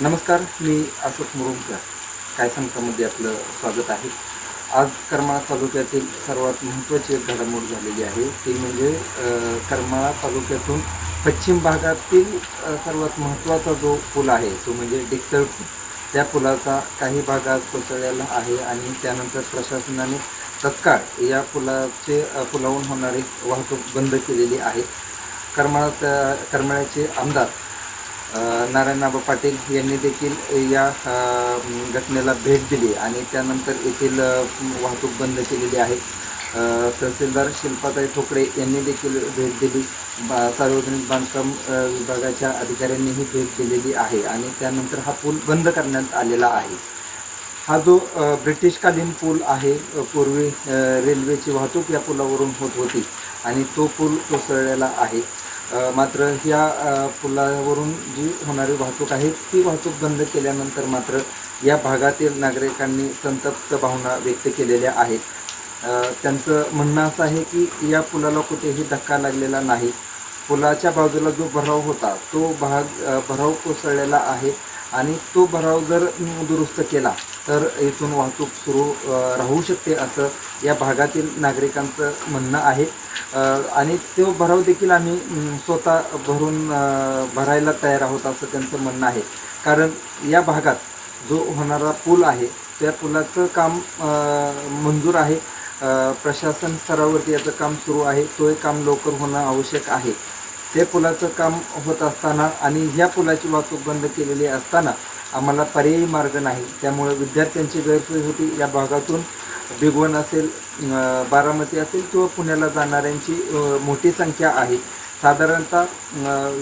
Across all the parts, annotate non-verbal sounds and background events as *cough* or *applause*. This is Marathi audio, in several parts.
नमस्कार मी अशोक मुरुमकर काय सांगतामध्ये आपलं स्वागत आहे? आज करमाळा तालुक्यातील सर्वात महत्त्वाची एक घडामोड झालेली आहे. ती म्हणजे करमाळा तालुक्यातून पश्चिम भागातील सर्वात महत्त्वाचा जो पूल आहे तो म्हणजे डिक्सळ पूल. त्या पुलाचा काही भागात कोसळलेला आहे आणि त्यानंतर प्रशासनाने तत्काळ या पुलाचे पुलावून होणारी वाहतूक बंद केलेली आहे. करमाळा करमाळ्याचे आमदार अ, नारायणबाबा पाटील यांनी देखील या घटनेला भेट दिली आणि त्यानंतर येथील वाहतूक बंद केलेली आहे. तहसीलदार शिल्पाताई ठोकळे यांनी देखील भेट दिली. बा सार्वजनिक बांधकाम विभागाच्या अधिकाऱ्यांनीही भेट दिलेली आहे आणि त्यानंतर हा पूल बंद करण्यात आलेला आहे. हा जो ब्रिटिशकालीन पूल आहे पूर्वी रेल्वेची वाहतूक या पुलावरून होत होती आणि तो पूल कोसळलेला आहे. मात्र ह्या पुलावरून जी होणारी वाहतूक आहे ती वाहतूक बंद केल्यानंतर मात्र या भागातील नागरिकांनी संतप्त भावना व्यक्त केलेल्या आहेत. त्यांचं म्हणणं असं आहे की या पुलाला कुठेही धक्का लागलेला नाही. पुलाच्या बाजूला जो भराव होता तो भाग भराव कोसळलेला आहे आणि तो भराव जर दुरुस्त केला तर इथून वाहतूक सुरू राहू शकते असं या भागातील नागरिकांचं म्हणणं आहे. आणि तो भराव देखील आम्ही स्वतः भरून भरायला तयार आहोत असं त्यांचं म्हणणं आहे. कारण या भागात जो होणारा पूल आहे त्या पुलाचं काम मंजूर आहे. प्रशासन स्तरावरती याचं काम सुरू आहे. तो काम लवकर होणं आवश्यक आहे. ते पुलाचं काम होत असताना आणि ह्या पुलाची वाहतूक बंद केलेली असताना आम्हाला पर्यायी मार्ग नाही. त्यामुळे विद्यार्थ्यांची गैरसोय होती. या भागातून भिगवण असेल बारामती असेल किंवा पुण्याला जाणाऱ्यांची मोठी संख्या आहे. साधारणतः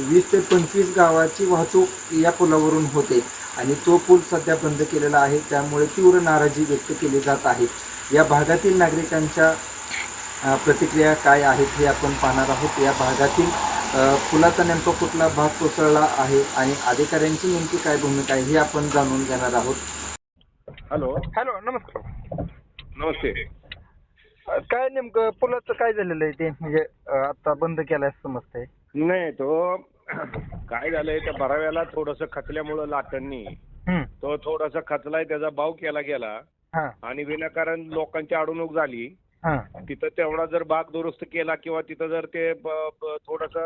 वीस ते पंचवीस गावाची वाहतूक या पुलावरून होते आणि तो पूल सध्या बंद केलेला आहे. त्यामुळे तीव्र नाराजी व्यक्त केली जात आहे. या भागातील नागरिकांच्या प्रतिक्रिया काय आहेत हे आपण पाहणार आहोत. या भागातील पुलाचा नेमका कुठला भाग कोसळला आहे आणि अधिकाऱ्यांची नेमकी काय भूमिका आहे हे आपण जाणून घेणार आहोत. हॅलो. हॅलो नमस्कार. नमस्ते. काय नेमकं पुलाचं काय झालेलं आहे ते? म्हणजे आता बंद केलाय समजतंय. नाही तो काय झालंय त्या बराव्याला थोडस खचल्यामुळं लाटांनी तो थोडासा खचलाय त्याचा भाव केला गेला. हा. आणि विनाकारण लोकांची अडवणूक झाली. तिथं तेवढा जर भाग दुरुस्त केला किंवा तिथं जर ते थोडस.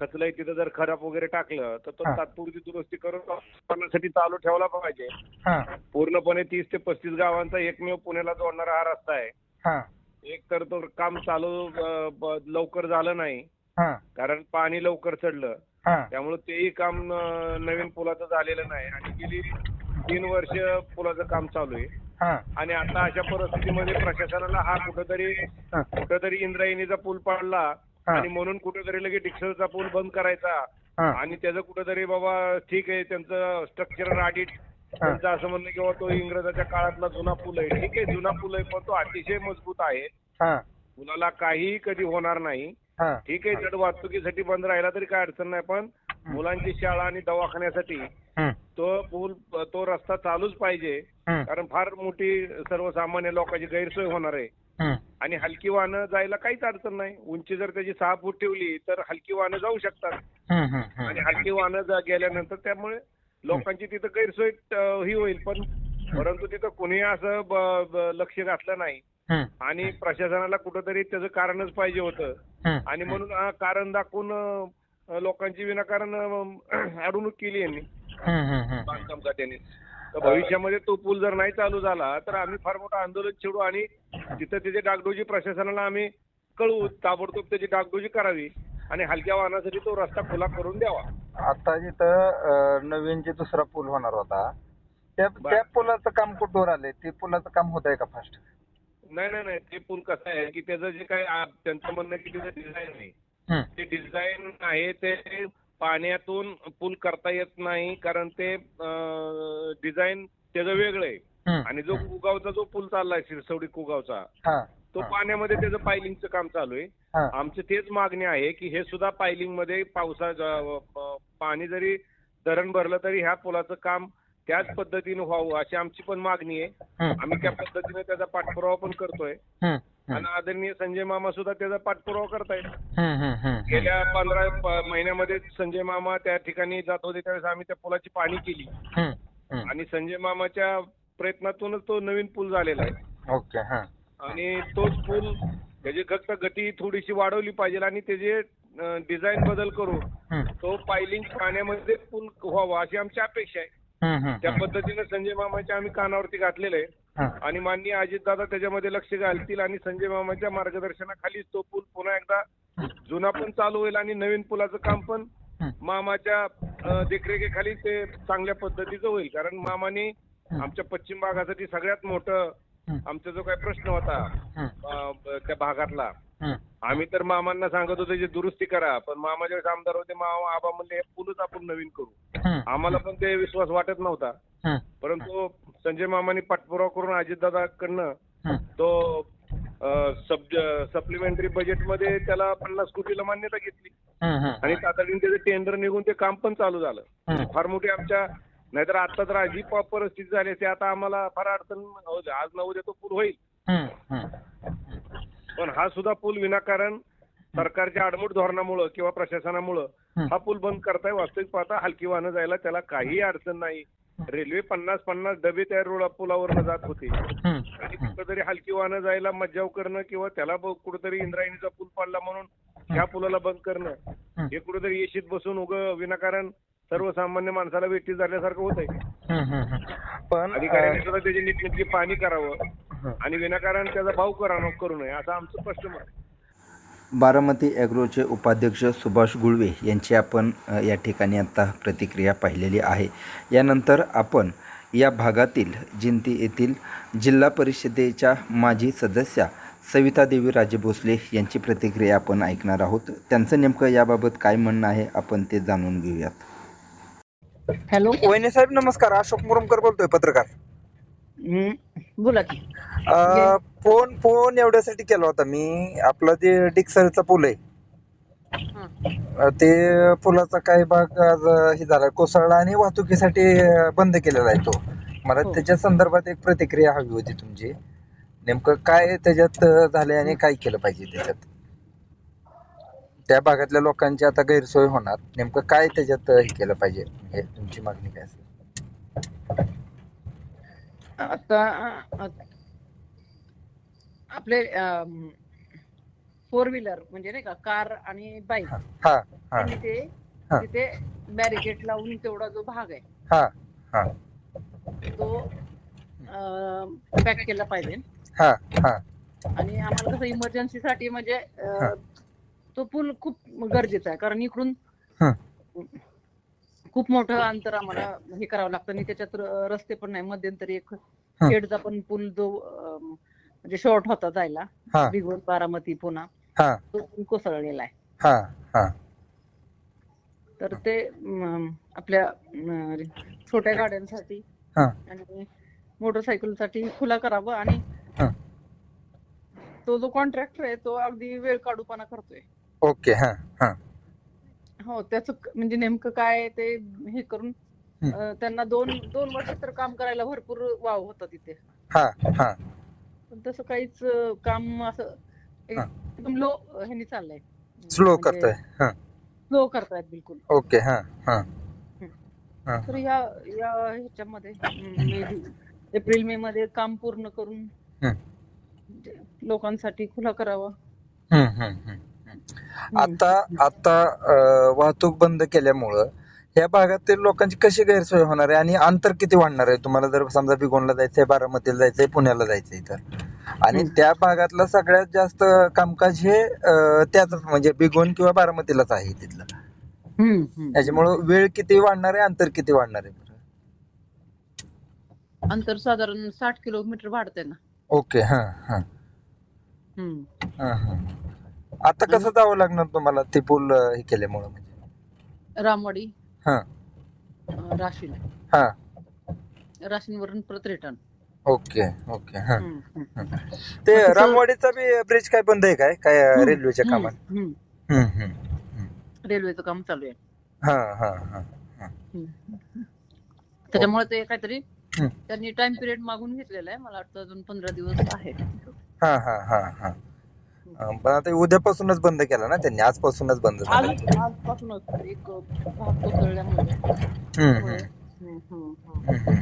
खचलंय तिथं जर खराब वगैरे टाकलं तर तो. तात्पुरती दुरुस्ती करून चालू ठेवला पाहिजे. हा. पूर्णपणे तीस ते पस्तीस गावांचा एकमेव पुण्याला जोडणारा हा रस्ता आहे. हा. एक तर तो काम चालू लवकर झालं नाही. हा. कारण पाणी लवकर चढलं. त्यामुळे तेही काम नवीन पुलाचं झालेलं नाही. आणि गेली तीन वर्ष पुलाचं काम चालू आहे. हा. आणि आता अशा परिस्थितीमध्ये प्रशासनाला हा कुठंतरी हा. कुठंतरी इंद्रायणीचा पूल पाडला हा. आणि म्हणून कुठेतरी लगेच डिक्सलचा पूल बंद करायचा. हा. आणि त्याचं कुठेतरी बाबा ठीक आहे त्यांचं स्ट्रक्चरल ऑडिट त्यांचं असं म्हणणं किंवा तो इंग्रजाच्या काळातला जुना पूल आहे. ठीक आहे जुना पूल आहे पण तो अतिशय मजबूत आहे. हा. पुलाला काहीही कधी होणार नाही. हा. ठीक आहे जड वाहतुकीसाठी बंद राहिला तरी काय अडचण नाही पण मुलांची शाळा आणि दवाखान्यासाठी तो पूल तो रस्ता चालूच पाहिजे. कारण फार मोठी सर्वसामान्य लोकांची गैरसोय होणार आहे. आणि हलकी वाहनं जायला काहीच अडचण नाही. उंची जर त्याची सहा फूट ठेवली तर हलकी वाहनं जाऊ शकतात. आणि. हलकी वाहनं गेल्यानंतर त्यामुळे लोकांची तिथं गैरसोय ही होईल. पण परंतु तिथं कुणी असं लक्ष घातलं नाही. आणि प्रशासनाला कुठंतरी त्याचं कारणच पाहिजे होतं. आणि म्हणून कारण दाखवून लोकांची विनाकारण *clears throat* अडवणूक केली यांनी. बांधकाम खात्याने तर भविष्यामध्ये तो पूल जर नाही चालू झाला तर आम्ही फार मोठं आंदोलन छेडू आणि तिथं त्याची डागडोजी प्रशासनाला आम्ही कळवू ताबडतोब त्याची डागडोजी करावी आणि हलक्या वाहनासाठी तो रस्ता खुला करून द्यावा. आता जिथं नवीन जे दुसरा पूल होणार होता त्या. त्या पुलाचं काम कुठवर आलंय? ते पुलाचं काम होत आहे का फास्ट? नाही नाही नाही. ते पूल कसं आहे की त्याचं जे काय आ- त्यांचं म्हणणं आहे की त्याचं डिझाईन आहे ते डिझाईन आहे ते पाण्यातून पूल करता येत नाही कारण ते डिझाईन त्याचं वेगळं आहे. आणि जो कुगावचा जो पूल चाललाय शिरसवडी कुगावचा तो पाण्यामध्ये त्याचं पायलिंगचं काम चालू आहे. आमचं तेच मागणी आहे की हे सुद्धा पायलिंगमध्ये पावसा पाणी जरी धरण भरलं तरी ह्या पुलाचं काम त्याच पद्धतीने व्हावं अशी आमची पण मागणी आहे. आम्ही त्या पद्धतीने त्याचा पाठपुरावा पण करतोय. आणि आदरणीय संजय मामा सुद्धा त्याचा पाठपुरावा करतायत. गेल्या पंधरा प- महिन्यामध्ये संजय मामा त्या ठिकाणी जात होते त्यावेळेस आम्ही त्या पुलाची पाणी केली. आणि संजय मामाच्या प्रयत्नातूनच तो नवीन पूल झालेला आहे ओके हा आणि तोच पूल त्याची फक्त गती थोडीशी वाढवली पाहिजे आणि त्याचे डिझाईन बदल करून तो पायलिंग पाण्यामध्ये पूल व्हावा अशी आमची अपेक्षा आहे त्या. पद्धतीने संजय मामाच्या आम्ही कानावरती घातलेलं आहे. आणि माननीय अजितदादा त्याच्यामध्ये लक्ष घालतील आणि संजय मामाच्या मार्गदर्शनाखाली तो पूल पुन्हा एकदा जुना पण चालू होईल आणि नवीन पुलाचं काम पण. मामाच्या देखरेखीखाली ते चांगल्या पद्धतीचं होईल कारण मामाने. आमच्या पश्चिम भागासाठी सगळ्यात मोठं. आमचा जो काही प्रश्न होता त्या भागातला. आम्ही तर मामांना सांगत होतो जे दुरुस्ती करा पण मामा ज्यावेळेस आमदार होते मामा आबा म्हणले हे पूलच आपण नवीन करू. आम्हाला पण ते विश्वास वाटत नव्हता. परंतु संजय मामांनी पाठपुरावा करून अजितदादाकडनं. तो सप्लिमेंटरी बजेटमध्ये त्याला पन्नास कोटीला मान्यता घेतली. आणि तातडीने त्याचं टेंडर निघून ते काम पण चालू झालं. फार मोठी आमच्या नाहीतर आता तर प- परिस्थिती झाली असती आता आम्हाला फार अडचण होऊ दे. आज न उद्या तो पूल होईल हम्म, हम्म. पण हा सुद्धा पूल विनाकारण सरकारच्या आडमुठ धोरणामुळं किंवा प्रशासनामुळं हं. हा पूल बंद करताय वास्तविक पाहता हलकी वाहनं जायला त्याला काही अडचण नाही रेल्वे पन्नास पन्नास डबे त्या रोड पुलावरनं जात होते हम्म, आणि कुठेतरी हलकी वाहनं जायला मज्जाव करणं किंवा त्याला ब- कुठेतरी इंद्रायणीचा पूल पडला म्हणून ह्या पुलाला बंद करणं हं. हे कुठेतरी येशीत बसून उग विनाकारण सर्वसामान्य माणसाला वेठी झाल्यासारखं होत आहे. पण अधिकाऱ्यांनी सुद्धा त्याची नीटनेटकी पाणी करावं. आणि विनाकारण त्याचा भाव करा करू नये असं आमचं स्पष्ट मत आहे. बारामती ॲग्रोचे उपाध्यक्ष सुभाष गुळवे यांची आपण अ, या ठिकाणी आता प्रतिक्रिया पाहिलेली आहे यानंतर आपण या भागातील जिंती येथील जिल्हा परिषदेच्या माजी सदस्या सविता देवी राजे भोसले यांची प्रतिक्रिया आपण ऐकणार आहोत त्यांचं नेमकं याबाबत काय म्हणणं आहे आपण ते जाणून घेऊयात हॅलो? वहिनी साहेब नमस्कार. अशोक मुरुमकर बोलतोय पत्रकार. हम्म, बोला की. अं, फोन फोन एवढ्यासाठी केला होता मी. आपला जे डिक्सरचा पूल आहे. अं, ते पुलाचा काही भाग आज अं, हे झाला. कोसळला आणि वाहतुकीसाठी अं, बंद केलेला आहे तो. मला हो. त्याच्या संदर्भात एक प्रतिक्रिया हवी होती तुमची. नेमकं काय त्याच्यात अं, झालंय आणि काय केलं पाहिजे त्याच्यात? त्या भागातल्या लोकांची आता गैरसोय होणार. नेमकं काय त्याच्यात हे केलं पाहिजे? म्हणजे तुमची मागणी काय असेल? आता आपले फोर व्हीलर म्हणजे नाही का कार आणि बाईक हा हा. त्यांनी ते हा. तिथे बॅरिकेड लावून तेवढा जो भाग आहे हा हा. तो पॅक केला पाहिजे. हा हा. आणि आम्हाला कसं इमर्जन्सीसाठी म्हणजे अ, तो पूल खूप गरजेचा आहे. कारण इकडून. खूप मोठं अंतर आम्हाला हे करावं लागतं. आणि त्याच्यात रस्ते पण नाही. मध्यंतरी एक खेडचा पण पूल जो म्हणजे शॉर्ट होता जायला. भिगवण बारामती पुन्हा तो पूल कोसळलेला आहे. तर ते आपल्या छोट्या गाड्यांसाठी आणि मोटरसायकलसाठी खुला करावं आणि. तो जो कॉन्ट्रॅक्टर आहे तो अगदी वेळ काढूपणा करतोय. ओके हा हा. हो त्याच म्हणजे नेमकं काय ते हे करून. अं, त्यांना दोन दोन वर्ष तर काम करायला भरपूर वाव होता तिथे. हा हा. पण तसं काहीच अं, काम असं हा. एकदम लो ह्यानी चाललंय. स्लो म्हणजे करतोय हा. स्लो करतायत बिलकुल. ओके हा हा. हा. तर या या ह्याच्यामध्ये एप्रिल मे मध्ये काम पूर्ण करून. म्हणजे लोकांसाठी खुला करावं. हम्म, हम्म. आता आता वाहतूक बंद केल्यामुळं ह्या भागातील लोकांची कशी गैरसोय होणार आहे आणि अंतर किती वाढणार आहे तुम्हाला जर समजा बिगोनला जायचंय बारामतीला जायचंय पुण्याला जायचंय तर आणि. त्या भागातलं सगळ्यात जास्त कामकाज हे त्याच म्हणजे बिगोन किंवा बारामतीलाच आहे तिथलं. त्याच्यामुळं वेळ किती वाढणार आहे अंतर किती वाढणार आहे? अंतर साधारण साठ किलोमीटर वाढतंय ना ओके हा हा. हा, हा. आता कसं जावं लागणार तुम्हाला ते पूल अं, हे केल्यामुळं म्हणजे? रामवाडी. हा. अं, राशीन हा. राशीनवरून परत रिटर्न ओके ओके हा. ते रामवाडीचा बी ब्रिज काय बंद आहे काय? काय अं, रेल्वेच्या कामात? हम्म. हम्म. रेल्वेचं काम चालू आहे. हा हा हा हा. हम्म. त्याच्यामुळे ते काहीतरी हम्म. त्यांनी टाइम पिरियड मागून घेतलेला आहे. मला वाटतं अजून पंधरा दिवस आहे हा हा हा हा. अं, पण आता उद्यापासूनच बंद केला ना त्यांनी आजपासूनच बंद झाला. आज आजपासूनच एक भाग कोसळल्यामुळे. हम्म, होय. हम्म, हम्म, हम्म, हम्म, हम्म. हम्म.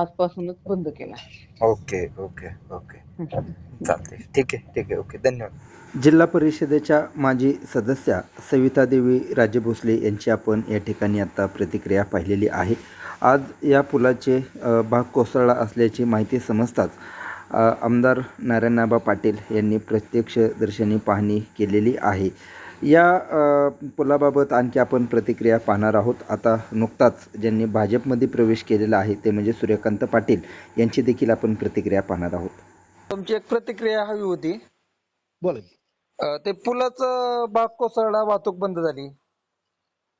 आजपासूनच बंद केला. Okay okay okay. चालते ठीक आहे ठीक आहे. ओके धन्यवाद. जिल्हा परिषदेच्या माजी सदस्या सवितादेवी राजे भोसले यांची आपण या ठिकाणी आता प्रतिक्रिया पाहिलेली आहे. आज या पुलाचे अ, भाग कोसळला असल्याची माहिती समजताच आमदार नारायणआबा पाटील यांनी प्रत्यक्षदर्शनी पाहणी केलेली आहे. या पुलाबाबत आणखी आपण प्रतिक्रिया पाहणार आहोत. आता नुकताच ज्यांनी भाजपमध्ये प्रवेश केलेला आहे ते म्हणजे सूर्यकांत पाटील. यांची देखील आपण प्रतिक्रिया पाहणार आहोत. तुमची एक प्रतिक्रिया हवी होती. बोला ते पुलाचं भाग कोसळला वाहतूक बंद झाली.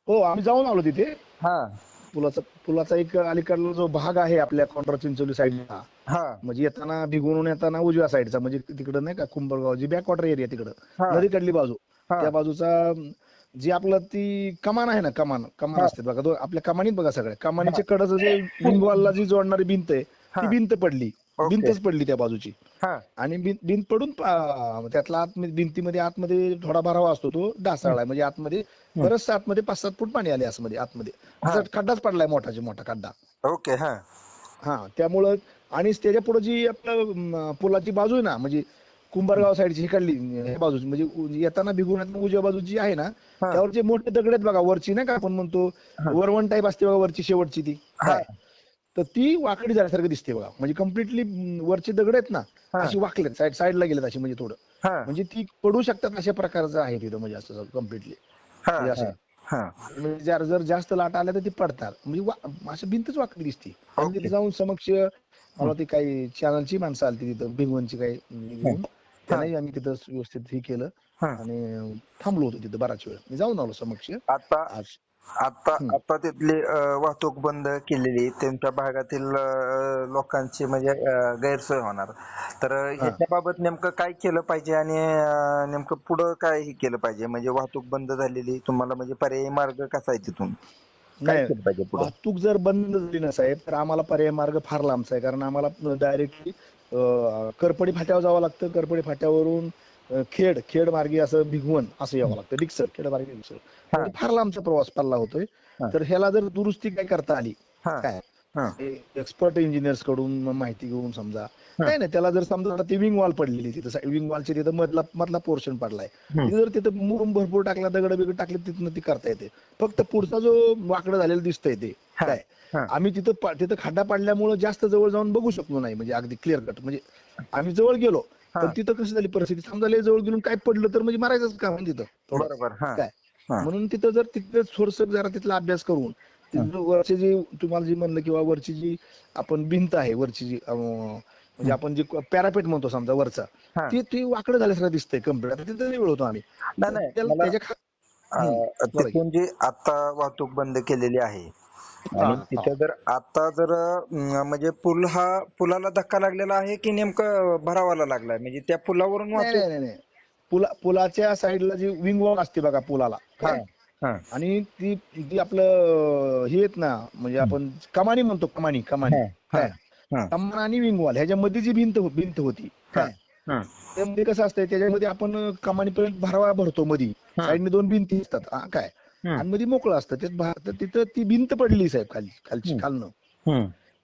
हो आम्ही जाऊन आलो तिथे. हा. पुलाचा पुलाचा एक अलीकडला जो भाग आहे आपल्या कोंढरा चिंचोली साईडला हा म्हणजे येताना भिगवून येताना उजव्या साईडचा म्हणजे तिकडं नाही का कुंभरगाव जी बॅक वॉटर एरिया तिकडं. नदीकडली बाजू. त्या बाजूचा जी आपलं ती कमान आहे ना कमान कमान. असते बघा आपल्या कमानीत बघा सगळ्या कमानीच्या कडचं जे विंगवालला जी जोडणारी भिंत आहे. ती भिंत पडली. भिंतच पडली त्या बाजूची. हा. आणि भिंत पडून त्यातला आतमध्ये भिंतीमध्ये आतमध्ये थोडा भरावा असतो तो ढासळलाय म्हणजे आतमध्ये बरंच आतमध्ये पाच सात फूट पाणी आले आतमध्ये आतमध्ये. खड्डाच पडलाय मोठाचे मोठा खड्डा. ओके हा. हा त्यामुळं आणि त्याच्या पुढे जी आपलं पुलाची बाजू आहे ना म्हणजे कुंभारगाव साईडची हिकडली ह्या बाजूची म्हणजे येताना भिगून उजव्या बाजू जी आहे ना. त्यावर जे मोठे दगड आहेत बघा वरची नाही का आपण म्हणतो वरवण टाईप असते बघा वरची शेवटची ती. काय? तर ती वाकडी झाल्यासारखं दिसते बघा. म्हणजे कम्प्लिटली वरची दगड आहेत ना. अशी वाकलेत साईड साईडला गेलेत अशी म्हणजे थोडं. म्हणजे ती पडू शकतात अशा प्रकारचं आहे तिथं म्हणजे असं कम्प्लिटली म्हणजे असं. म्हणजे जर जर जास्त लाट आल्या तर ती पडतात. म्हणजे असं भिंतच वाकडी दिसते. आणि. तिथे जाऊन समक्ष मला ती काही चॅनलची माणसं आली तिथं भिगवणची काही घेऊन. त्याने आम्ही तिथं व्यवस्थित हे केलं. आणि थांबलो होतो तिथं बराच वेळ. मी जाऊन आलो समक्ष. आता आता. आता तिथली अं, वाहतूक बंद केलेली त्यांच्या भागातील अं, लोकांची म्हणजे अं, गैरसोय होणार. तर ह्याच्या बाबत नेमकं काय केलं पाहिजे आणि अं, नेमकं पुढं काय हे केलं पाहिजे? म्हणजे वाहतूक बंद झालेली तुम्हाला म्हणजे पर्यायी मार्ग कसा आहे तिथून? काय नाही केलं पाहिजे पुढं? वाहतूक जर बंद झाली ना साहेब तर आम्हाला पर्याय मार्ग फार लांबचा आहे. कारण आम्हाला डायरेक्टली करपडी फाट्यावर जावं लागतं. करपडी फाट्यावरून खेड खेड मार्गी असं भिगवण असं यावं लागतं डिक्सर खेड मार्गी डिक्सर म्हणजे फार लांबचा प्रवास पल्ला होतोय. तर ह्याला जर दुरुस्ती काय करता आली. काय हा. एक्सपर्ट इंजिनियर्सकडून माहिती घेऊन समजा काय नाही त्याला जर समजा ती विंग वॉल पडलेली तिथं विंग वॉलची तिथं मधला मधला पोर्शन पडलाय जर तिथं मुरुम भरपूर टाकला दगड बिगड टाकले तिथनं ती करता येते फक्त पुढचा जो वाकडं झालेलं दिसतंय ते. काय. आम्ही तिथं तिथं खड्डा पडल्यामुळे जास्त जवळ जाऊन बघू शकलो नाही म्हणजे अगदी क्लिअर कट म्हणजे आम्ही जवळ गेलो. पण तिथं कशी झाली परिस्थिती? समजा लय जवळ गेलो काय पडलं तर म्हणजे मारायचंच काम आहे तिथं. बरोबर काय. म्हणून तिथं जर तिथं थोडस जरा तिथला अभ्यास करून वरची जी तुम्हाला जी म्हणलं किंवा वरची जी आपण भिंत आहे वरची जी म्हणजे आपण जी पॅरापेट म्हणतो समजा वरचा. ती ती वाकडं झाल्यासारखं दिसतंय कंप्लीट तिथं वेळ होतो आम्ही. त्याला- त्याच्या खा- अं, बोला की. तिथून जी आता वाहतूक बंद केलेली आहे आणि. तिथे जर आता जर म्हणजे पूल हा पुलाला धक्का लागलेला आहे की नेमकं भरावाला लागलाय म्हणजे त्या पुलावरून नाही वाहतूक नाही नाही, नाही पुला पुलाच्या साईडला जी विंग वॉल असते बघा पुलाला हा हा आणि ती ती आपलं हे आहेत ना म्हणजे आपण कमानी म्हणतो कमानी कमानी हा, हा, हा. कमान आणि विंग वॉल ह्याच्यामध्ये जी भिंत हो- भिंत होती काय हा. त्यामध्ये कसं असतंय त्याच्यामध्ये आपण कमानीपर्यंत भरावा भरतो मधी हा. साईडने दोन भिंती असतात हा, काय. आणि मध्ये मोकळं असतं त्यात तिथं ती भिंत पडली साहेब खाली खालची. खालनं.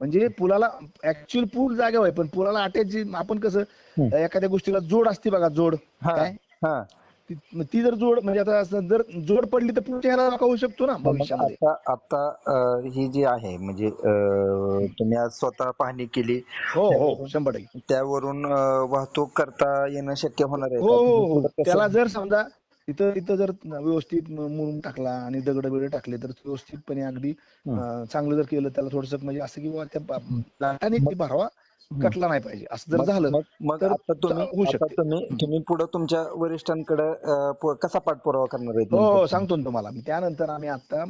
म्हणजे पुलाला ऍक्च्युअल पूल जागा आहे पण पुलाला अटॅच जी आपण कसं. एखाद्या गोष्टीला जोड असते बघा जोड हा, काय. ती जर जोड म्हणजे आता जर जोड पडली तर पुढच्या ह्याला होऊ शकतो ना भविष्यामध्ये आता ही जी आहे म्हणजे तुम्ही आज स्वतः पाहणी केली हो हो शंभर टक्के त्यावरून वाहतूक करता येणं शक्य होणार आहे हो? हो हो त्याला जर समजा तिथं तिथं जर व्यवस्थित मुरुम टाकला आणि दगड बिगड टाकले तर व्यवस्थितपणे अगदी चांगलं जर केलं त्याला थोडस म्हणजे असं की बुवा त्या लाटाने भरावा कटला नाही पाहिजे. असं जर झालं मग तुम्ही पुढे तुमच्या वरिष्ठांकडे कसा पाठपुरावा करणार आहे हो हो सांगतो ना तुम्हाला. त्यानंतर आम्ही आता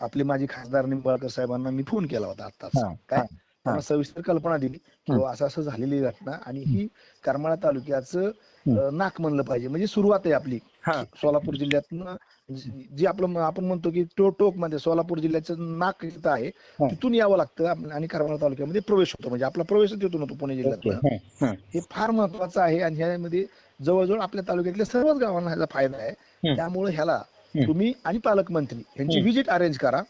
आपले माजी खासदार निंबाळकर साहेबांना मी फोन केला होता आताच काय? सविस्तर कल्पना दिली की बुवा असं असं झालेली घटना आणि ही करमाळा तालुक्याचं नाक म्हणलं पाहिजे म्हणजे सुरुवात आहे आपली. सोलापूर जिल्ह्यातनं जी जी आपलं आपण म्हणतो की टो टोकमध्ये सोलापूर जिल्ह्याचं नाक इथं आहे. तिथून यावं लागतं आणि करमाळा तालुक्यामध्ये प्रवेश होतो म्हणजे आपला प्रवेशच येतो होतो पुणे जिल्ह्यात हं, फार महत्वाचं आहे आणि ह्यामध्ये जवळजवळ आपल्या तालुक्यातल्या सर्वच गावांना ह्याचा फायदा आहे. त्यामुळे ह्याला. तुम्ही आणि पालकमंत्री यांची. व्हिजिट अरेंज करा.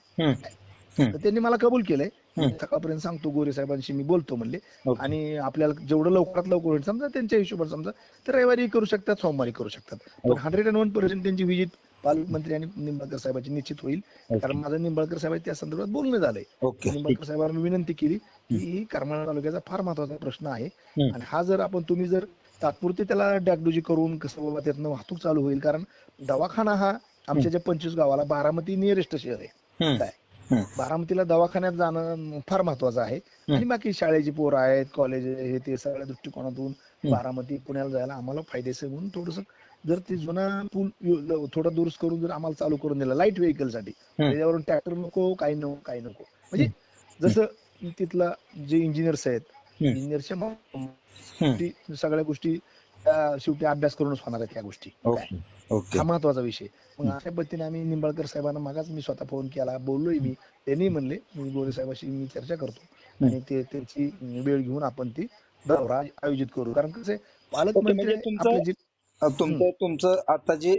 तर त्यांनी मला कबूल केलंय. सकाळपर्यंत सांगतो गोरे साहेबांशी मी बोलतो म्हणले. आणि आपल्याला जेवढं लवकरात लवकर होईल समजा त्यांच्या हिशोबाने समजा तर रविवारी करू शकतात सोमवारी करू शकतात पण. हंड्रेड अँड वन पर्सेंट त्यांची व्हिजिट पालकमंत्री आणि निंबाळकर साहेबांची निश्चित होईल. कारण माझं निंबाळकर साहेब त्या संदर्भात बोलणं झालंय. निंबाळकर साहेबांना मी विनंती केली की ही करमाळा तालुक्याचा फार महत्त्वाचा प्रश्न आहे. आणि हा जर आपण तुम्ही जर तात्पुरते त्याला डागडुजी करून कसं बाबा त्यातनं वाहतूक चालू होईल कारण दवाखाना हा आमच्या ज्या पंचवीस गावाला बारामती नियरेस्ट शहर आहे. काय. बारामतीला दवाखान्यात जाणं फार महत्वाचं आहे. आणि बाकी शाळेची पोरं आहेत कॉलेज हे ते सगळ्या दृष्टिकोनातून. बारामती पुण्याला जायला आम्हाला फायदेशीर म्हणून थोडस जर ते जुना पूल थोडा दुरुस्त करून जर आम्हाला चालू करून दिला लाइट व्हेकलसाठी. त्याच्यावरून ट्रॅक्टर नको काही नको काही नको म्हणजे जसं तिथला जे इंजिनियर्स आहेत. इंजिनियरच्या गोष्टी सगळ्या गोष्टी त्या शेवटी अभ्यास करूनच होणार आहेत या गोष्टी हा महत्त्वाचा विषय. मग अशा पद्धतीने आम्ही निंबाळकर साहेबांना मागाच मी स्वतः फोन केला बोललोय मी. त्यांनी म्हणले मी गोरे साहेबाशी मी चर्चा करतो. आणि ते त्यांची वेळ घेऊन आपण ती दौरा आयोजित करू. कारण कसं आहे, पालकमंत्री तुमचं- तुमचं तुमचं आता जे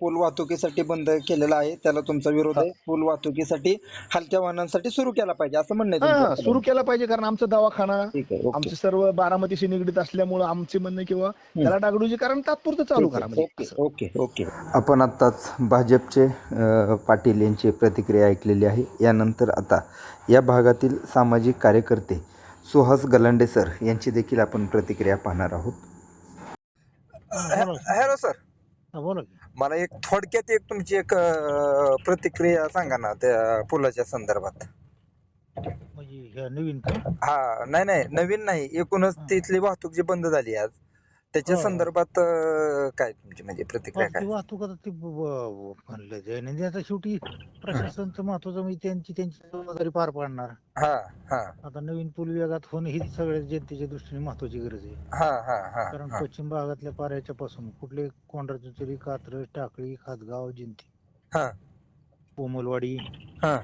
पूल वाहतुकीसाठी बंद केलेलं आहे त्याला तुमचा विरोध आहे. पूल वाहतुकीसाठी हलक्या वाहनांसाठी सुरू केला पाहिजे असं म्हणणं हा. सुरू केला पाहिजे कारण आमचा दवाखाना आमचे सर्व बारामतीशी निगडीत असल्यामुळे आमचे म्हणणं किंवा त्याला डागडुजी कारण तात्पुरतं चालू करा म्हणजे ओके. Okay okay. आपण आत्ताच भाजपचे पाटील यांची प्रतिक्रिया ऐकलेली आहे. यानंतर आता या भागातील सामाजिक कार्यकर्ते सुहास गलांडे सर यांची देखील आपण प्रतिक्रिया पाहणार आहोत. Hello sir. बोला की. मला एक थोडक्यात एक तुमची एक अ, प्रतिक्रिया सांगा ना त्या पुलाच्या संदर्भात. म्हणजे ह्या नवीन का? हा नाही नाही नवीन नाही. एकूणच तिथली वाहतूक जी बंद झाली आज त्याच्या हो. संदर्भात अ, काय तुमची म्हणजे प्रतिक्रिया काय? वाहतूक आता ती ब- ब- म्हणलं दैनंदिन आता शेवटी प्रशासनचं महत्वाचं म्हणजे त्यांची त्यांची जबाबदारी पार पाडणार. हा हा. आता नवीन पूल वेगात होणं ही सगळ्या जनतेच्या दृष्टीने महत्वाची गरज आहे. हा हा हा कारण हा. पश्चिम भागातल्या पाऱ्याच्या पासून कुठले कोंढाचुचरी कात्रज टाकळी खातगाव जिंती. हा. कोमलवाडी हा.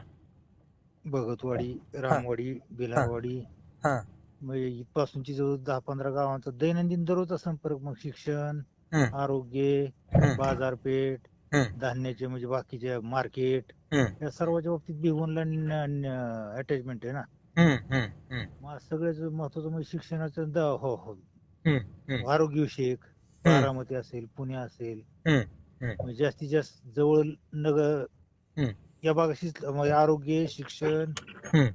भगतवाडी रामवाडी बिलारवाडी हा. म्हणजे इथपासूनची जवळ दहा पंधरा गावांचा दैनंदिन दररोजचा संपर्क मग शिक्षण हम्म. आरोग्य हम्म. बाजारपेठ हम्म. धान्याचे म्हणजे बाकीचे मार्केट हम्म. या सर्वांच्या बाबतीत भिवनला अटॅचमेंट आहे ना हम्म, हम्म, हम्म, मग सगळ्याच महत्वाचं म्हणजे शिक्षणाचं द- हो हो हम्म. आरोग्यविषयक बारामती असेल पुणे असेल हम्म. म्हणजे जास्तीत जास्त जवळ नगर हम्म. या भागाशी म्हणजे आरोग्य शिक्षण हम्म.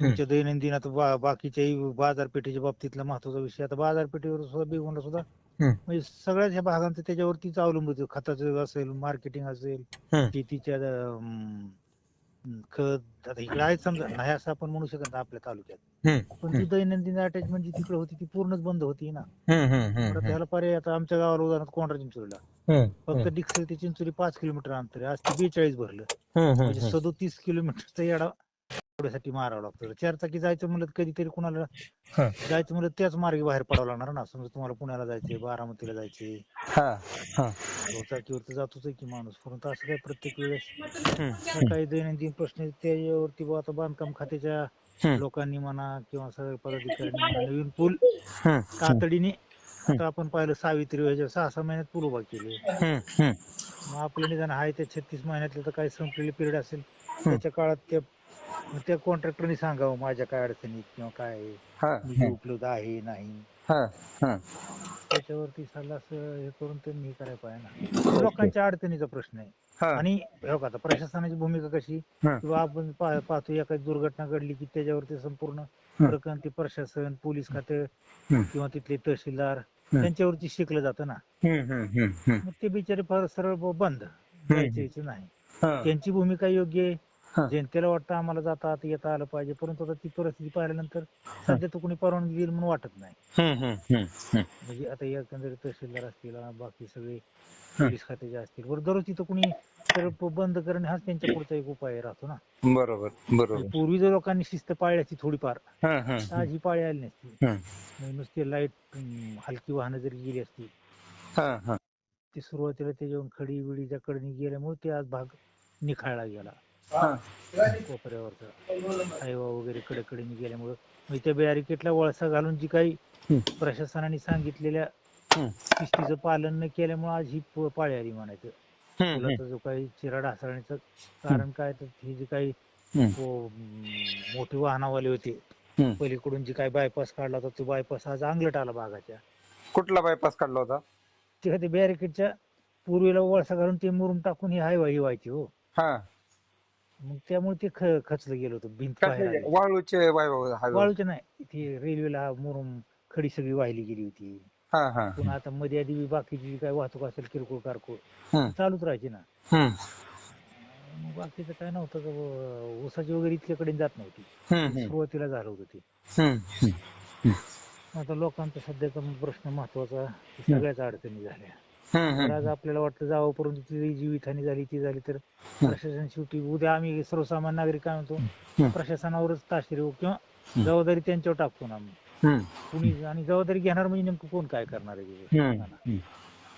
तुमच्या दैनंदिन आता बा- बाकीच्याही बाजारपेठेच्या बाबतीतला महत्त्वाचा विषय आता बाजारपेठेवर सुद्धा सुद्धा हम्म. म्हणजे सगळ्याच ह्या भागांचं त्याच्यावरतीच अवलंबून आहे. खताचं असेल मार्केटिंग असेल हम्म. शेतीच्या अं, खत आता इकडे आहे समजा नाही असं आपण म्हणू शकत नाही आपल्या तालुक्यात. पण जी दैनंदिन अटॅचमेंट जी तिकडे होती ती पूर्णच बंद होती ना. हम्म, हम्म, हम्म, परत त्याला पर्याय आता आमच्या गावाला उदाहरणार्थ कोंढरा चिंचोलीला. हम्म, फक्त डिक्सल ते चिंचोली पाच किलोमीटर अंतर आहे. आज ते बेचाळीस भरलं. हम्म, म्हणजे हम्म, सदोतीस किलोमीटरचा येडा एवढ्यासाठी मारावं लागतं. चार चाकी जायचं म्हणलं तर कधीतरी कुणाला हा. जायचं म्हणलं त्याच मार्गे बाहेर पडावं लागणार ना. समजा तुम्हाला पुण्याला जायचंय बारामतीला जायचंय. हा, हा. चाकीवर तर जातोच आहे की माणूस. परंतु असं काय प्रत्येक वेळेस हम्म, काही दैनंदिन प्रश्न आहेत, त्याच्यावरती बुवा आता बांधकाम खात्याच्या हम्म. लोकांनी म्हणा किंवा सगळे पदाधिकाऱ्यांनी म्हणा नवीन पूल हम्म, तातडीने आता आपण पाहिलं सावित्री ह्याच्या सहा सहा महिन्यात पूल उभा केले. हम्म, हम्म. मग आपलं निदान आहे त्या छत्तीस महिन्यातलं तर काही संपलेली पिरियड असेल त्याच्या काळात त्या मग त्या कॉन्ट्रॅक्टरनी सांगावं माझ्या काय अडचणीत किंवा काय आहे, हा, निधी उपलब्ध आहे नाही हा, हा. त्याच्यावरती सल्ला हे करून त्यांनी हे करायला पाहिजे ना लोकांच्या अडचणीचा प्रश्न आहे हा. आणि हे बघा आता प्रशासनाची भूमिका कशी हा. किंवा आपण पा- पाहतो एखादी दुर्घटना घडली की त्याच्यावरती संपूर्ण. प्रकरण ते प्रशासन पोलीस खाते हम्म. किंवा तिथले तहसीलदार त्यांच्यावरती शिकलं जातं ना हम्म, हम्म, हम्म, हम्म. मग ते बिचारे फार सरळ ब- बंद जायचं यायचं नाही हा. त्यांची भूमिका योग्य आहे हा. जनतेला वाटतं आम्हाला जाता आता येता आलं पाहिजे परंतु आता ती परिस्थिती पाहिल्यानंतर सध्या तो कोणी परवानगी देईल म्हणून वाटत नाही. हम्म, हम्म, हम्म, हम्म. म्हणजे आता एकंदरीत तहसीलदार असतील बाकी सगळे पोलीस खात्याचे असतील बरं दररोज तिथं कुणी तर प- बंद करणे हाच त्यांच्या पुढचा एक उपाय राहतो ना. बरोबर बरोबर. पूर्वी जर लोकांनी शिस्त पाळली असती थोडीफार तर आज ही पाळी आली नसती. नुसते लाइट हलकी वाहनं जरी गेली असती. हं, हं. ते सुरुवातीला त्याच्यावरून खडी बिडीच्या कडनी गेल्यामुळे ते आज भाग निखाळला गेला. कोपऱ्यावरचा हायवा वगैरे कडेकडेने गेल्यामुळं मग त्या बॅरिकेटला वळसा घालून जी काही. प्रशासनाने सांगितलेल्या. शिस्तीचं पालन न केल्यामुळे आज ही पाळी आली म्हणायचं. पुलाचा जो काही चिरा ढासळण्याचं कारण काय तर ही जी काही म, मोठी वाहनावाले होते. पलीकडून जी काही बायपास काढला होता तो बायपास आज अंगलट आला भागाच्या कुठला बायपास काढला होता? ते बॅरिकेडच्या पूर्वेला वळसा घालून ते मुरुम टाकून ही हायवा ही व्हायची हो. हा. मग त्यामुळे ते ख- खचलं गेलं होतं भिंत बाहेर आली. वाळूचे नाही ते रेल्वेला मुरुम खडी सगळी वाहिली गेली होती. हा हा. पुन्हा आता मध्ये आधी बाकीची जी काही वाहतूक असेल किरकोळ कारकोळ. चालूच राहायची ना. हं, मग बाकीचं काय नव्हतं का ऊसाची वगैरे इतक्याकडे जात नव्हती. सुरुवातीला झालं होतं ते. आता लोकांचा सध्याचा प्रश्न महत्त्वाचा की सगळ्याच अडचणी झाल्या. तर. आज आपल्याला वाटतं जावं परंतु ती जीवितहानी झाली ती झाली तर प्रशासन शेवटी उद्या आम्ही सर्वसामान्य नागरिक काय म्हणतो. प्रशासनावरच ताशेरे किंवा जबाबदारी त्यांच्यावर टाकतो ना आम्ही. कुणी आणि जबाबदारी घेणार म्हणजे नेमकं कोण काय करणार आहे?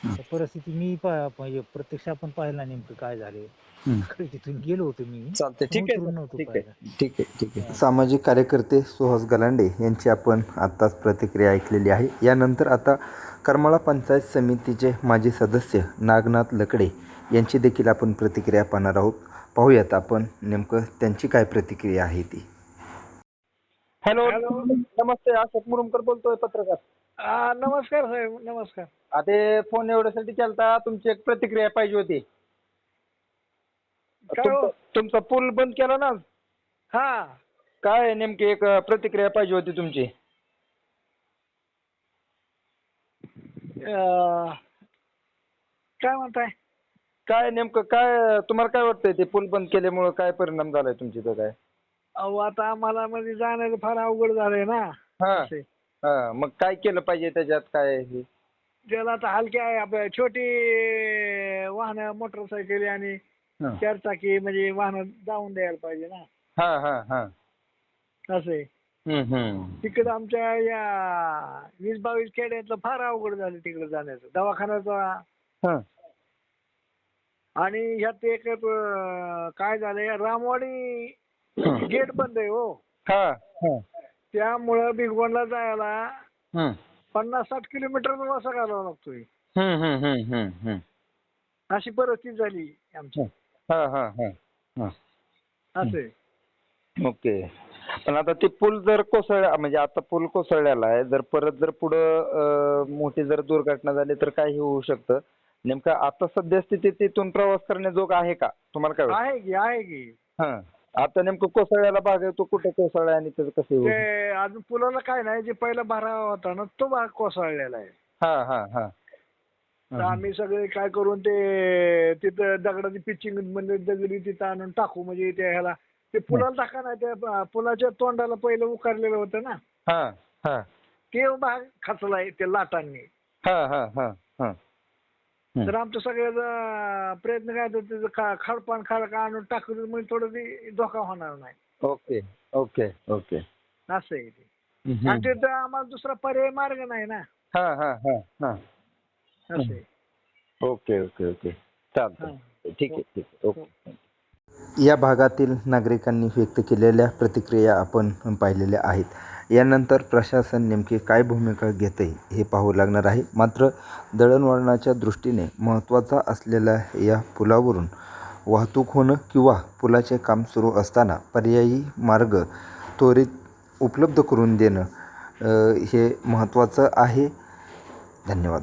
तर परिस्थिती मी पा- म्हणजे प्रत्यक्ष आपण पाहिलं ना नेमकं काय झाले हं. तिथून गेलो होतो मी. चालतंय. ठीक आहे. उतरून सर. नव्हतो ठीक आहे. पाहिलं. ठीक आहे. ठीक आहे. सामाजिक कार्यकर्ते सुहास गलांडे यांची आपण आत्ताच प्रतिक्रिया ऐकलेली आहे. यानंतर आता करमाळा पंचायत समितीचे माजी सदस्य नागनाथ लकडे यांची देखील आपण प्रतिक्रिया पाहणार आहोत. पाहूयात आपण नेमकं त्यांची काय प्रतिक्रिया आहे ती. हॅलो. नमस्ते. अशोक मुरुमकर बोलतोय पत्रकार. आ, नमस्कार साहेब नमस्कार. आता फोन एवढ्यासाठी केलता तुमची एक प्रतिक्रिया पाहिजे होती. काय हो? तुमचा- तुमचा पूल बंद केला ना हा. काय नेमकी एक अं, प्रतिक्रिया पाहिजे होती तुमची? अ, काय म्हणताय? काय नेमकं काय तुम्हाला काय वाटतंय ते पूल बंद केल्यामुळे काय परिणाम झालाय तुमची तर काय? अहो आता आम्हाला मध्ये जाण्याचं फार अवघड झालंय ना. हा. असे. हा मग काय केलं पाहिजे त्याच्यात? काय हे? त्याला आता हलकी आहे आपल्या छोटी वाहनं मोटरसायकली आणि हा. चार चाकी म्हणजे वाहनं जाऊन द्यायला पाहिजे ना. हा हा हा. असे हम्म हम्म. तिकडं आमच्या या वीस बावीस खेड्यातलं फार अवघड झालं तिकडे जाण्याचं. दवाखान्याचा. हा. आणि ह्यात एक अ, काय झालंय? रामवाडी गेट बंद आहे हो. हा. हा. त्यामुळं भिगवणला जायला हम्म पन्नास साठ किलोमीटर प्रवास करावा लागतोय. अशी परिस्थिती झाली आमची. हा हा हा हा असे ओके. पण आता ते पूल जर कोसळ म्हणजे आता पूल कोसळलेला आहे जर परत जर पुढं मोठी जर दुर्घटना झाली तर काय होऊ शकतं. नेमकं आता सध्या स्थितीत तिथून प्रवास करण्याजोग आहे का? तुम्हाला काय वाटतं? आहे की आहे की. आता नेमकं कोसळलेला भाग आहे तो कुठे कोसळला आणि त्याचं कसं ते अजून पुलाला काय नाही जे पहिला भरावा होता ना तो भाग कोसळलेला आहे. हा हा हा. तर आम्ही सगळे काय करून ते तिथं दगडाची पिचिंग म्हणजे दगडी तिथं आणून टाकू म्हणजे त्या ह्याला ते पुलाला टाका ना त्या प- पुलाच्या तोंडाला पहिलं उकारलेलं होतं ना. हा हा. ते भाग खचलाय ते लाटांनी. हा हा हा हा हं. तर आमचं सगळ्याचा प्रयत्न काय होतं त्याचं खडपान खडका आणून टाकून म्हणजे थोडं ते धोका होणार नाही. Okay okay okay. असं आहे ते. आणि तिथं आम्हाला दुसरा पर्याय मार्ग नाही ना. हा हा हा हा. असं आहे. Okay okay okay. चालतं हा. ठीक आहे ठीक आहे. ओके. या भागातील नागरिकांनी व्यक्त केलेल्या प्रतिक्रिया आपण पाहिलेल्या आहेत. यानंतर प्रशासन नेमकी काय भूमिका घेते हे पाहू लागणार आहे. मात्र दळणवळणाच्या दृष्टीने महत्त्वाचा असलेल्या या पुलावरून वाहतूक होणं किंवा पुलाचे काम सुरू असताना पर्यायी मार्ग त्वरित उपलब्ध करून देणं हे महत्त्वाचं आहे. धन्यवाद.